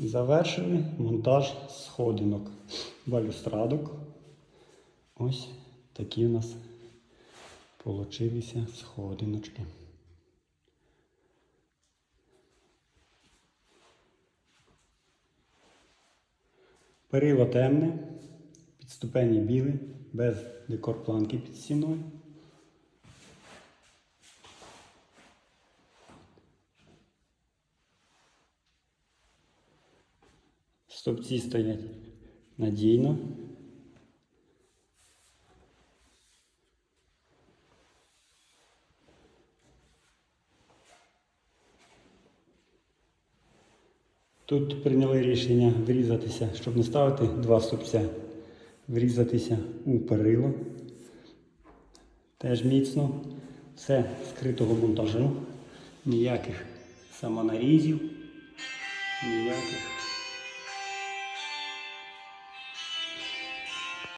Завершили монтаж сходинок, балюстрадок. Ось такі у нас получилися сходиночки. Перило темне, підступені біле, без декорпланки під стіною. Стовпці стоять надійно. Тут прийняли рішення врізатися, щоб не ставити два стовпця, врізатися у перило. Теж міцно. Все скритого монтажу. Ніяких самонарізів, ніяких